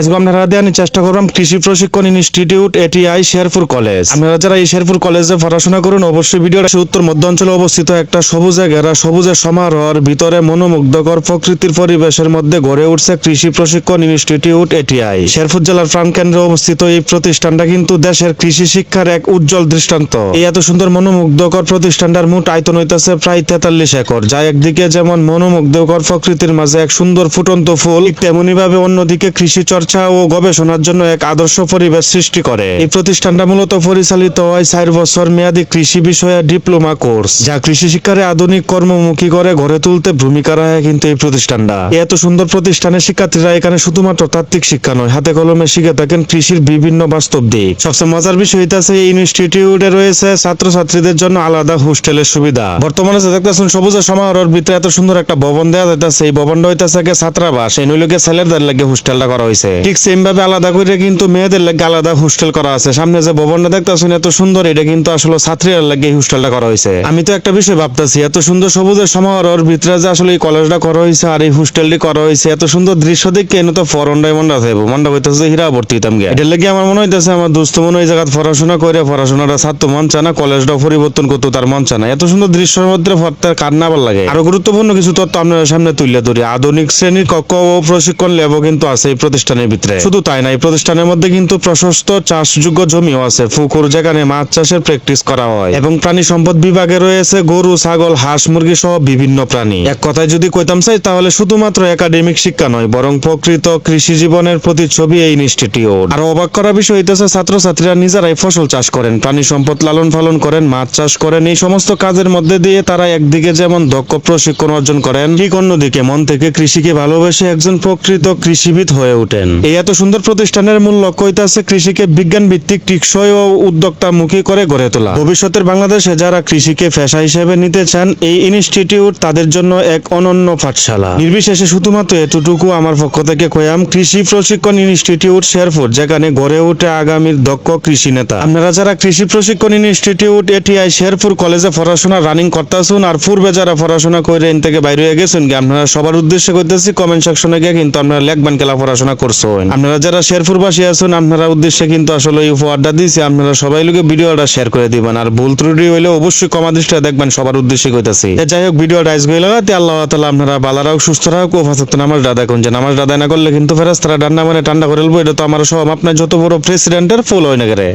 আজকে আপনারা দেওয়ার চেষ্টা করলাম কৃষি প্রশিক্ষণ ইনস্টিটিউট এটিআই শেরপুর কলেজ। আপনারা যারা এই শেরপুর কলেজে পড়াশোনা করুন, অবশ্যই ভিডিওটা উত্তর মধ্য অঞ্চলে অবস্থিত একটা সবুজে ঘেরা সবুজের সমারোহর ভিতরে মনোমুগ্ধকর প্রকৃতির পরিবেশের মধ্যে গড়ে উঠছে কৃষি প্রশিক্ষণ ইনস্টিটিউট এটিআই। শেরপুর জেলার প্রাণকেন্দ্রে অবস্থিত এই প্রতিষ্ঠানটা কিন্তু দেশের কৃষি শিক্ষার এক উজ্জ্বল দৃষ্টান্ত। এই এত সুন্দর মনোমুগ্ধকর প্রতিষ্ঠানটার মোট আয়তন হইতেছে প্রায় তেতাল্লিশ একর। যা একদিকে যেমন মনোমুগ্ধকর প্রকৃতির মাঝে এক সুন্দর ফুটন্ত ফুল তেমনি ভাবে অন্যদিকে কৃষি চর্চা ও গবেষণার জন্য এক আদর্শ পরিবেশ সৃষ্টি করে। এই প্রতিষ্ঠানটা মূলত পরিচালিত হয় চার বছর মেয়াদী কৃষি বিষয়ে ডিপ্লোমা কোর্স, যা কৃষি শিক্ষারে আধুনিক কর্মমুখী করে গড়ে তুলতে ভূমিকা রাখে কিন্তু এই প্রতিষ্ঠানটা। এত সুন্দর প্রতিষ্ঠানের শিক্ষার্থীরা এখানে শুধুমাত্র তাত্ত্বিক শিক্ষা নয়, হাতে কলমে শিখে থাকেন কৃষির বিভিন্ন বাস্তব দিক। সবচেয়ে মজার বিষয় হইতাছে এই ইনস্টিটিউটে রয়েছে ছাত্রছাত্রীদের জন্য আলাদা হোস্টেলের সুবিধা। বর্তমানে দেখতেছেন সবুজের সমারোহের ভিতরে এত সুন্দর একটা ভবন দেওয়া যাইতেছে, এই ভবনটা হইতাছে ছাত্রাবাস, এই নইলকে ছেলেদের লাগে হোস্টেলটা করা হয়েছে ঠিক সেম ভাবে আলাদা করে কিন্তু মেয়েদের লাগে আলাদা হোস্টেল করা আছে। সামনে যে ভবনটা দেখতেছেন, এত সুন্দর, এটা কিন্তু আসলে ছাত্রীরা লাগে এই হোস্টেলটা করা হয়েছে। আমি তো একটা বিষয় ভাবতেছি, এত সুন্দর সবুজের সমারোহের ভিতরে যে আসলে এই কলেজটা করা হয়েছে আর এই হোস্টেলটি করা হয়েছে, এত সুন্দর দৃশ্য দেখে এনে তো ফরনটাই মনটা থাকব মনটা হইতেছে হীরা ভর্তি হইতাম গে এটার লেগে আমার মনে হইতেছে, আমার দোস্ত মনে এই জায়গায় পড়াশোনা করে পড়াশোনাটা ছাত্র মন চায় না কলেজটা পরিবর্তন করতে, তার মন চায় না। এত সুন্দর দৃশ্যের মধ্যে তার কার না ভালো লাগে। আরও গুরুত্বপূর্ণ কিছু তথ্য আপনার সামনে তুলে ধরি। আধুনিক শ্রেণির কক্ষ ও প্রশিক্ষণ ল্যাবও কিন্তু আছে এই প্রতিষ্ঠানের ভিতরে। শুধু তাই না, এই প্রতিষ্ঠানের মধ্যে কিন্তু প্রশস্ত চাষযোগ্য জমিও আছে। পুকুর যেখানে মাছ চাষের প্র্যাকটিস করা হয়। এবং প্রাণী সম্পদ বিভাগে রয়েছে গরু, ছাগল, হাঁস, মুরগি সহ বিভিন্ন প্রাণী। এক কথায় যদি কইতাম, চাই, তাহলে শুধুমাত্র একাডেমিক শিক্ষা নয়, বরং প্রকৃত কৃষি জীবনের প্রতিচ্ছবি এই ইনস্টিটিউট আর অবাক করার বিষয় হইতেছে, ছাত্রছাত্রীরা নিজেরাই ফসল চাষ করেন, প্রাণী সম্পদ লালন পালন করেন, মাছ চাষ করেন, এই সমস্ত কাজের মধ্যে দিয়ে তারা একদিকে যেমন দক্ষ প্রশিক্ষণ অর্জন করেন, ঠিক অন্যদিকে মন থেকে কৃষিকে ভালোবেসে একজন প্রকৃত কৃষিবিদ হয়ে ওঠেন। এই এত সুন্দর প্রতিষ্ঠানের মূল লক্ষ্য হইতাছে কৃষিকে বিজ্ঞান ভিত্তিক টিকসই ও উদ্যোক্তামুখী করে গড়ে তোলা। ভবিষ্যতের বাংলাদেশে যারা কৃষিকে পেশা হিসেবে নিতে চান, এই ইনস্টিটিউট তাদের জন্য এক অনন্য পাঠশালা। নির্বিশেষে শুধুমাত্র এতটুকু আমার পক্ষ থেকে কয়াম, কৃষি প্রশিক্ষণ ইনস্টিটিউট শেরপুর, যেখানে গড়ে ওঠে আগামীর দক্ষ কৃষি নেতা। আপনারা যারা কৃষি প্রশিক্ষণ ইনস্টিটিউট, এটিআই শেরপুর কলেজে পড়াশোনা, রানিং করতেছুন আর পূর্বে যারা পড়াশোনা করে এন থেকে বাইরে হয়ে গেছেন আপনারা সবার উদ্দেশ্যে করতেছি কমেন্ট সেকশনে গিয়ে কিন্তু আপনারা লেখবেন কেলা পড়াশোনা করছেন। আপনারা যারা শেরপুরবাসী আছেন, আপনারা উদ্দেশ্যে কিন্তু আসলে এই উপহারটা দিয়েছি। আপনারা সবাই লোকে ভিডিওটা শেয়ার করে দিবেন। আর ভুল ত্রুটি হইলে অবশ্যই কমা দৃষ্টিটা দেখবেন, সবার উদ্দেশ্যে কইতাছি। যাই হোক, ভিডিওটা আইস গই লাগাতে আল্লাহ তাআলা আপনারা বালারাও সুস্থ রাখুক ও ফাসাত নামাজ দাদা কোন যে নামাজ দাদা না করলে কিন্তু ফেরাস্তারা ডান্না মানে ঠান্ডা করে লবো এটা তো আমার সব আপনার যত বড় প্রেসিডেন্টের ফুল হয় না করে।